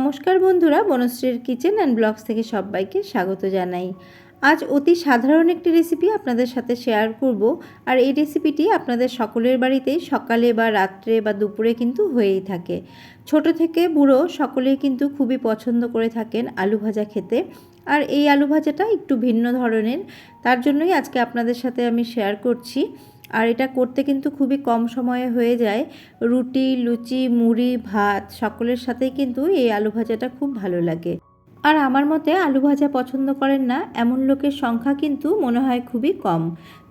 নমস্কার বন্ধুরা, বনশ্রীর kitchen and blogs থেকে সবাইকে স্বাগত জানাই। আজ অতি সাধারণ একটি রেসিপি আপনাদের সাথে শেয়ার করব, আর এই রেসিপিটি আপনাদের সকলের বাড়িতেই সকালে বা রাত্রে বা দুপুরে কিন্তু হয়েই থাকে। ছোট থেকে বুড়ো সকলেই কিন্তু খুবই পছন্দ করে থাকেন আলু ভাজা খেতে, আর এই আলু ভাজাটা একটু ভিন্ন ধরনের। তার জন্যই আজকে আপনাদের সাথে আমি শেয়ার করছি। আর এটা করতে কিন্তু খুবই কম সময়ে হয়ে যায়। রুটি, লুচি, মুড়ি, ভাত সকলের সাথেই কিন্তু এই আলু ভাজাটা খুব ভালো লাগে। আর আমার মতে আলু ভাজা পছন্দ করেন না। এমন লোকের সংখ্যা কিন্তু মনে হয় খুবই কম।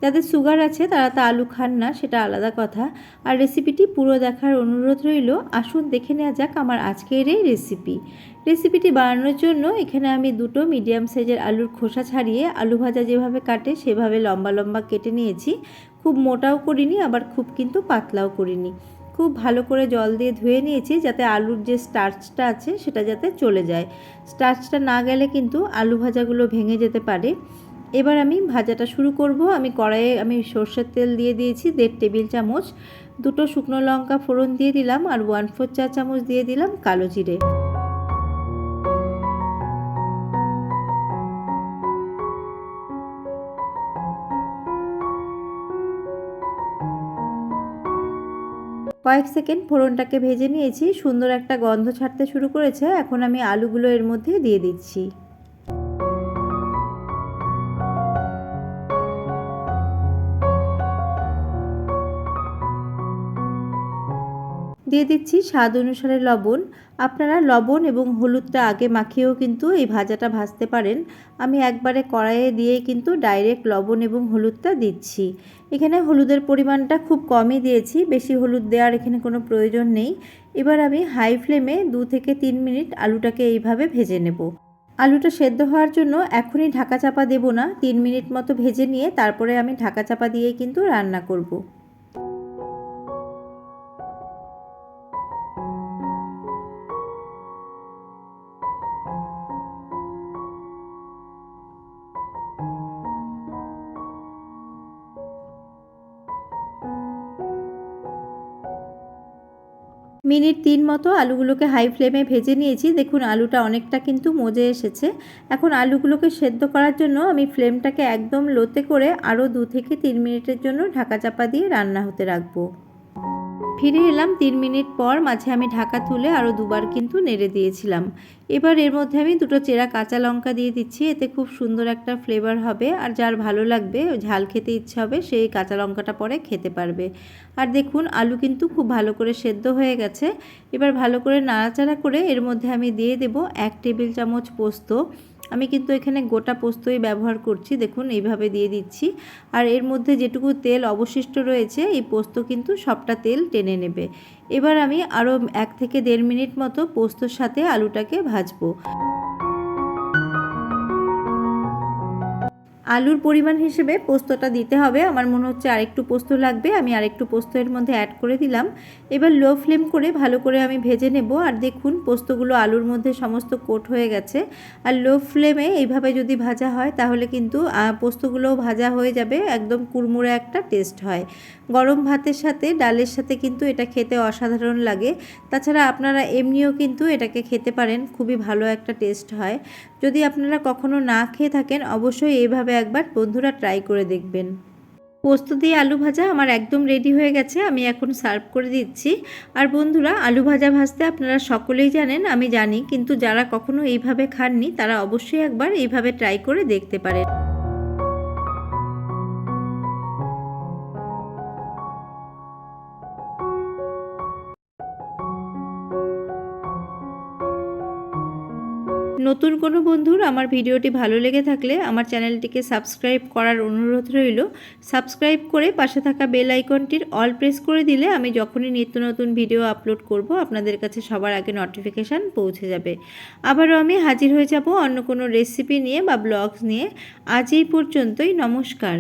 যাদের সুগার আছে, তারা তো আলু খান না, সেটা আলাদা কথা। আর রেসিপিটি পুরো দেখার অনুরোধ রইল, আসুন দেখে নেওয়া যাক আমার আজকের এই রেসিপি রেসিপিটি বানানোর জন্য এখানে আমি দুটো মিডিয়াম সাইজের আলুর খোসা ছাড়িয়ে আলু ভাজা যেভাবে কাটে, সেভাবে লম্বা লম্বা কেটে নিয়েছি। খুব মোটাও করিনি, আবার খুব কিন্তু পাতলাও করিনি। খুব ভালো করে জল দিয়ে ধুয়ে নিয়েছি যাতে আলুর যে স্টার্চটা আছে সেটা যাতে চলে যায়। স্টার্চটা না গেলে কিন্তু আলু ভাজাগুলো ভেঙে যেতে পারে। এবার আমি ভাজাটা শুরু করব। আমি কড়াইয়ে আমি সর্ষের তেল দিয়ে দিয়েছি দেড় টেবিল চামচ। দুটো শুকনো লঙ্কা ফোড়ন দিয়ে দিলাম আর ওয়ান ফোর চা চামচ দিয়ে দিলাম কালো জিরে। কয়েক সেকেন্ড ফোড়নটাকে ভেজে নিয়েছি। সুন্দর একটা গন্ধ ছাড়তে শুরু করেছে। এখন আমি আলুগুলো এর মধ্যে দিয়ে দিচ্ছি। দিয়ে দিচ্ছি স্বাদ অনুসারে লবণ। আপনারা লবণ এবং হলুদটা আগে মাখিয়েও কিন্তু এই ভাজাটা ভাজতে পারেন। আমি একবারে কড়াইয়ে দিয়ে কিন্তু ডাইরেক্ট লবণ এবং হলুদটা দিচ্ছি। এখানে হলুদের পরিমাণটা খুব কমই দিয়েছি, বেশি হলুদ দেওয়ার এখানে কোনো প্রয়োজন নেই। এবার আমি হাই ফ্লেমে দু থেকে তিন মিনিট আলুটাকে এইভাবে ভেজে নেব। আলুটা সেদ্ধ হওয়ার জন্য এখনই ঢাকা চাপা দেব না, তিন মিনিট মতো ভেজে নিয়ে তারপরে আমি ঢাকা চাপা দিয়ে কিন্তু রান্না করব। মিনিট তিন মতো আলুগুলোকে হাই ফ্লেমে ভেজে নিয়েছি। দেখুন, আলুটা অনেকটা কিন্তু মজে এসেছে। এখন আলুগুলোকে সেদ্ধ করার জন্য আমি ফ্লেমটাকে একদম লোতে করে আরও দু থেকে তিন মিনিটের জন্য ঢাকা চাপা দিয়ে রান্না হতে রাখব। ফিরে এলাম তিন মিনিট পর মাঝে আমি ঢাকা তুলে আরও দুবার কিন্তু নেড়ে দিয়েছিলাম। এবার এর মধ্যে আমি দুটো চেরা কাঁচা লঙ্কা দিয়ে দিচ্ছি, এতে খুব সুন্দর একটা ফ্লেভার হবে আর যার ভালো লাগবে ঝাল খেতে ইচ্ছে হবে, সেই কাঁচা লঙ্কাটা পরে খেতে পারবে। আর দেখুন, আলু কিন্তু খুব ভালো করে সেদ্ধ হয়ে গেছে। এবার ভালো করে নাড়াচাড়া করে এর মধ্যে আমি দিয়ে দেব এক টেবিল চামচ পোস্ত। আমি কিন্তু এখানে গোটা পোস্তই ব্যবহার করছি, দেখুন এইভাবে দিয়ে দিচ্ছি। আর এর মধ্যে যেটুকু তেল অবশিষ্ট রয়েছে, এই পোস্ত কিন্তু সবটা তেল টেনে নেবে। এবার আমি আরও এক থেকে দেড় মিনিট মতো পোস্তর সাথে আলুটাকে ভাজবো। আলুর পরিমাণ হিসেবে পোস্তটা দিতে হবে। আমার মনে হচ্ছে আরেকটু পোস্ত লাগবে, আমি আরেকটু পোস্ত এর মধ্যে অ্যাড করে দিলাম। এবার লো ফ্লেম করে ভালো করে আমি ভেজে নেব। আর দেখুন, পোস্তগুলো আলুর মধ্যে সমস্ত কোট হয়ে গেছে। আর লো ফ্লেমে এইভাবে যদি ভাজা হয়, তাহলে কিন্তু পোস্তগুলোও ভাজা হয়ে যাবে, একদম কুড়মুড়ে একটা টেস্ট হয়। গরম ভাতের সাথে, ডালের সাথে কিন্তু এটা খেতে অসাধারণ লাগে। তাছাড়া আপনারা এমনিও কিন্তু এটাকে খেতে পারেন, খুবই ভালো একটা টেস্ট হয়। যদি আপনারা কখনো না খেয়ে থাকেন, অবশ্যই এইভাবে একবার বন্ধুরা ট্রাই করে দেখবেন। পোস্ত দিয়ে আলু ভাজা আমার একদম রেডি হয়ে গেছে, আমি এখন সার্ভ করে দিচ্ছি। আর বন্ধুরা, আলু ভাজা ভাজতে আপনারা সকলেই জানেন, আমি জানি, কিন্তু যারা কখনো এইভাবে খাননি, তারা অবশ্যই একবার এইভাবে ট্রাই করে দেখতে পারেন। নতুন কোনো বন্ধুর আমার ভিডিওটি ভালো লেগে থাকলে আমার চ্যানেলটিকে সাবস্ক্রাইব করার অনুরোধ রইল। সাবস্ক্রাইব করে পাশে থাকা বেল আইকনটির অল প্রেস করে দিলে আমি যখনই নিত্য নতুন ভিডিও আপলোড করব, আপনাদের কাছে সবার আগে নোটিফিকেশান পৌঁছে যাবে। আবারও আমি হাজির হয়ে যাব অন্য কোনো রেসিপি নিয়ে বা ব্লগস নিয়ে। আজ এই পর্যন্তই, নমস্কার।